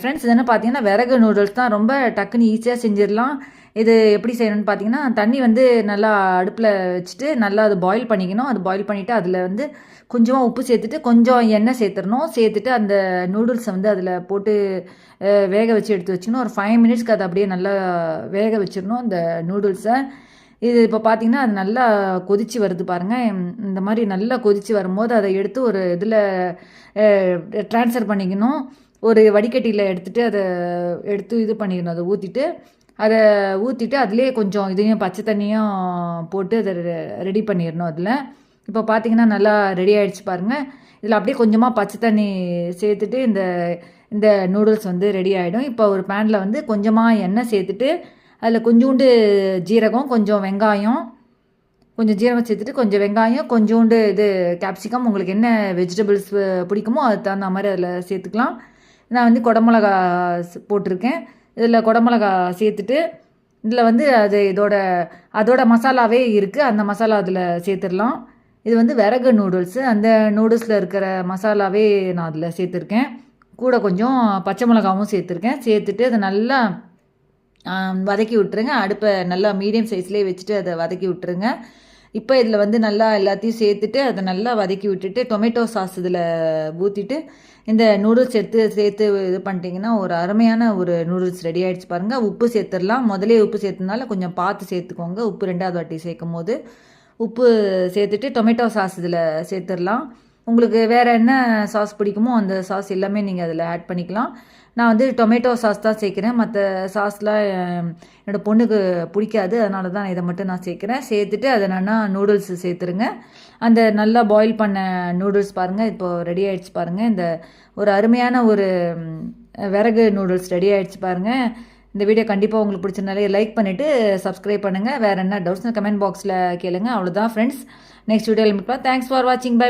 Friends என்ன பார்த்தீங்கன்னா விறகு நூடுல்ஸ் தான் ரொம்ப டக்குன்னு ஈஸியாக செஞ்சிடலாம். இது எப்படி செய்யணும்னு பார்த்தீங்கன்னா தண்ணி வந்து நல்லா அடுப்பில் வச்சுட்டு நல்லா அது பாயில் பண்ணிக்கணும். அது பாயில் பண்ணிவிட்டு அதில் வந்து கொஞ்சமாக உப்பு சேர்த்துட்டு கொஞ்சம் எண்ணெய் சேர்த்துடணும். சேர்த்துட்டு அந்த நூடுல்ஸை வந்து அதில் போட்டு வேக வச்சு எடுத்து வச்சுக்கணும். ஒரு ஃபைவ் மினிட்ஸ்க்கு அதை அப்படியே நல்லா வேக வச்சிடணும் அந்த நூடுல்ஸை இது இப்போ பார்த்தீங்கன்னா அது நல்லா கொதிச்சு வருது பாருங்கள் இந்த மாதிரி நல்லா கொதிச்சு வரும்போது அதை எடுத்து ஒரு இதில் ட்ரான்ஸ்ஃபர் பண்ணிக்கணும். ஒரு வடிகட்டியில் எடுத்துட்டு அதை எடுத்து இது பண்ணிடணும். அதை ஊற்றிட்டு அதை ஊற்றிட்டு அதுலேயே கொஞ்சம் இதையும் பச்சை தண்ணியும் போட்டு அதை ரெடி பண்ணிடணும் அதில். இப்போ பார்த்தீங்கன்னா நல்லா ரெடி ஆகிடுச்சு பாருங்கள் இதில் அப்படியே கொஞ்சமாக பச்சை தண்ணி சேர்த்துட்டு இந்த இந்த நூடுல்ஸ் வந்து ரெடி ஆகிடும் இப்போ ஒரு பேனில் வந்து கொஞ்சமாக எண்ணெய் சேர்த்துட்டு அதில் கொஞ்சோண்டு ஜீரகம் கொஞ்சம் வெங்காயம் கொஞ்சம் ஜீரகம் சேர்த்துட்டு கொஞ்சம் வெங்காயம் கொஞ்சோண்டு இது கேப்சிகம் உங்களுக்கு என்ன வெஜிடபிள்ஸ் பிடிக்குமோ அதுக்கு தகுந்த மாதிரி அதில் சேர்த்துக்கலாம். நான் வந்து குடமிளகா போட்டிருக்கேன். இதில் குடமிளகா சேர்த்துட்டு இதில் வந்து அது இதோட அதோட மசாலாவே இருக்குது அந்த மசாலா அதில் சேர்த்துடலாம். இது வந்து விறகு நூடுல்ஸு. அந்த நூடுல்ஸில் இருக்கிற மசாலாவே நான் அதில் சேர்த்துருக்கேன். கூட கொஞ்சம் பச்சை மிளகாவும் சேர்த்துருக்கேன். சேர்த்துட்டு அதை நல்லா வதக்கி விட்டுருங்க. அடுப்பை நல்லா மீடியம் சைஸ்லேயே வச்சுட்டு அதை வதக்கி விட்டுருங்க. இப்போ இதில் வந்து நல்லா எல்லாத்தையும் சேர்த்துட்டு அதை நல்லா வதக்கி விட்டுட்டு டொமேட்டோ சாஸ் இதில் ஊற்றிட்டு இந்த நூடுல்ஸ் எடுத்து சேர்த்து இது பண்ணிட்டீங்கன்னா ஒரு அருமையான ஒரு நூடுல்ஸ் ரெடி ஆகிடுச்சு பாருங்கள் உப்பு சேர்த்துடலாம். முதலே உப்பு சேர்த்துனால கொஞ்சம் பார்த்து சேர்த்துக்கோங்க. உப்பு ரெண்டாவது வாட்டி சேர்க்கும் போது உப்பு சேர்த்துட்டு டொமேட்டோ சாஸ் இதில் சேர்த்துடலாம். உங்களுக்கு வேறு என்ன சாஸ் பிடிக்குமோ அந்த சாஸ் எல்லாமே நீங்கள் அதில் ஆட் பண்ணிக்கலாம். நான் வந்து டொமேட்டோ சாஸ் தான் சேர்க்குறேன். மற்ற சாஸ்லாம் என்னோடய என்னோட பொண்ணுக்கு பிடிக்காது. அதனால தான் இதை மட்டும் நான் சேர்க்குறேன். சேர்த்துட்டு அதை என்னென்னா நூடுல்ஸ் சேர்த்துருங்க. அந்த நல்லா பாயில் பண்ண நூடுல்ஸ் பாருங்கள் இப்போது ரெடி ஆகிடுச்சு பாருங்கள் இந்த ஒரு அருமையான ஒரு விறகு நூடுல்ஸ் ரெடி ஆகிடுச்சு பாருங்கள் இந்த வீடியோ கண்டிப்பாக உங்களுக்கு பிடிச்சிருந்தாலே லைக் பண்ணிவிட்டு சப்ஸ்கிரைப் பண்ணுங்கள் வேறு என்ன டவுட்ஸ்னு கமெண்ட் பாக்ஸில் கேளுங்க. அவ்வளோதான் ஃப்ரெண்ட்ஸ் நெக்ஸ்ட் வீடியோவில் மீட்பா தேங்க்ஸ் ஃபார் வாட்சிங் பை